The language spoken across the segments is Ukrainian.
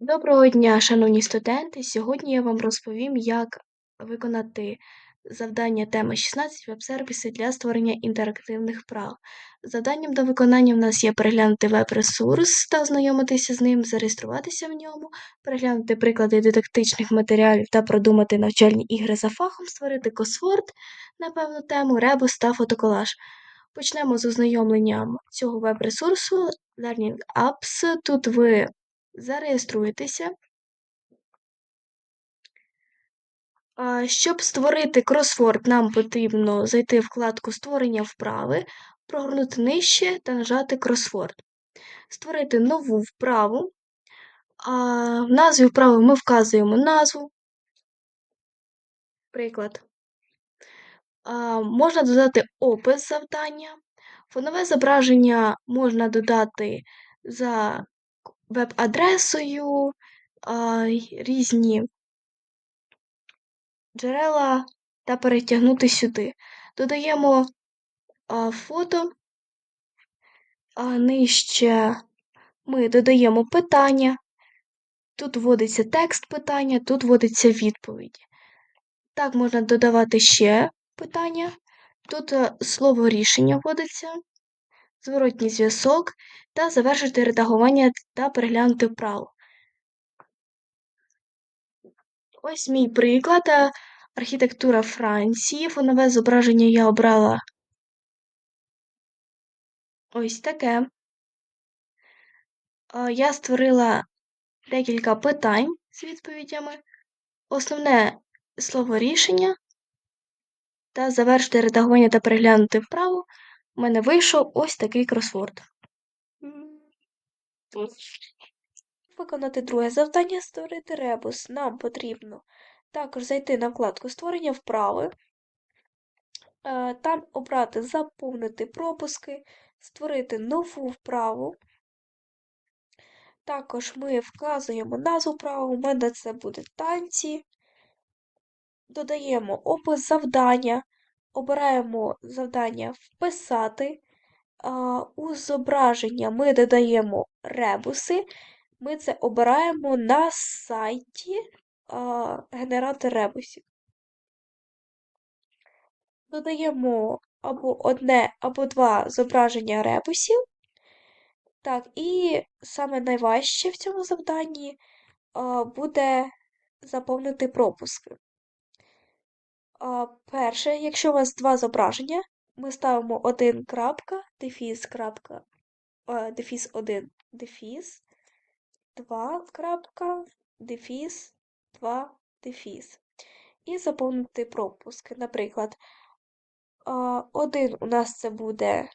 Доброго дня, шановні студенти! Сьогодні я вам розповім, як виконати завдання теми 16 веб-сервіси для створення інтерактивних вправ. Завданням до виконання в нас є переглянути веб-ресурс та ознайомитися з ним, зареєструватися в ньому, переглянути приклади дидактичних матеріалів та продумати навчальні ігри за фахом, створити косворд на певну тему, ребус та фотоколаж. Почнемо з ознайомленням цього веб-ресурсу Learning Apps. Тут ви зареєструєтеся. Щоб створити кросворд, нам потрібно зайти в вкладку Створення вправи, прогорнути нижче та нажати кросворд. Створити нову вправу. В назві вправи ми вказуємо назву. Приклад. Можна додати опис завдання. Фонове зображення можна додати за веб-адресою, різні джерела та перетягнути сюди. Додаємо фото, нижче ми додаємо питання, тут вводиться текст питання, тут вводиться відповідь. Так, можна додавати ще питання. Тут слово рішення вводиться, зворотній зв'язок та завершити редагування та переглянути вправу. Ось мій приклад. Архітектура Франції. Фонове зображення я обрала ось таке. Я створила декілька питань з відповідями. Основне слово рішення та завершити редагування та переглянути вправу. У мене вийшов ось такий кросворд. Виконати друге завдання створити ребус. Нам потрібно також зайти на вкладку Створення вправи, е, там обрати Заповнити пропуски, створити нову вправу. Також ми вказуємо назву вправи, у мене це буде танці. Додаємо опис завдання, обираємо завдання Вписати. У зображення ми додаємо ребуси. Ми це обираємо на сайті генератор ребусів. Додаємо або одне, або два зображення ребусів. Так, і саме найважче в цьому завданні буде заповнити пропуски. Перше, якщо у вас два зображення, ми ставимо один крапка, дефіс крапка, дефіс 1, дефіс, 2 крапка, дефіс, 2 дефіс. І заповнити пропуски. Наприклад, один у нас це буде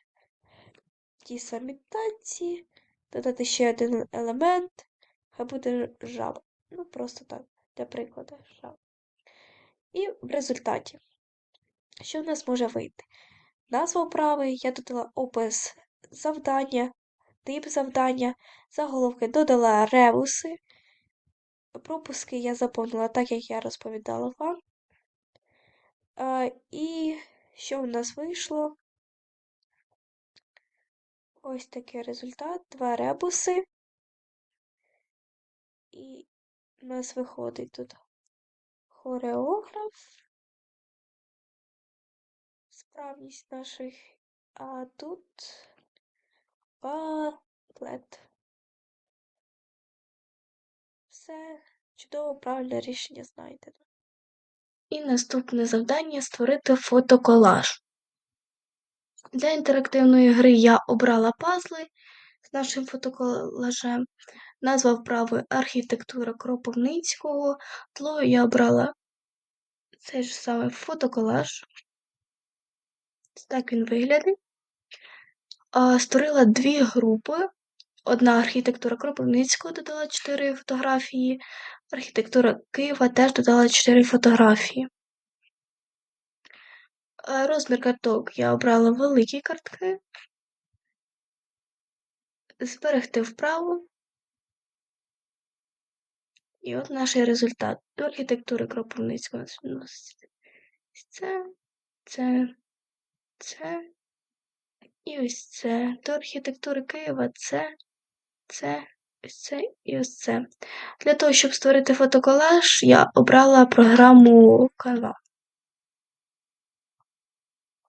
ті самі танці, додати ще один елемент, хай буде жаба. Ну, просто так, для прикладу, жаба. І в результаті, що в нас може вийти? Назва вправи, я додала опис завдання, тип завдання, заголовки додала ребуси, пропуски я заповнила так, як я розповідала вам. А, І що в нас вийшло? Ось такий результат. Два ребуси. І у нас виходить тут хореограф, справність наших, а тут балет. Все чудово, правильне рішення знайдено. І наступне завдання створити фотоколаж. Для інтерактивної гри я обрала пазли з нашим фотоколажем. Назва вправи архітектура Кропивницького. Тло я обрала цей ж самий фотоколаж. Так він виглядає. Створила дві групи. Одна архітектура Кропивницького додала 4 фотографії, архітектура Києва теж додала 4 фотографії. Розмір карток я обрала великі картки. Зберегти вправо. І от наш результат. До архітектури Кропивницького це, це, це і ось це. До архітектури Києва це, це, ось це і ось це. Для того, щоб створити фотоколаж, я обрала програму Canva.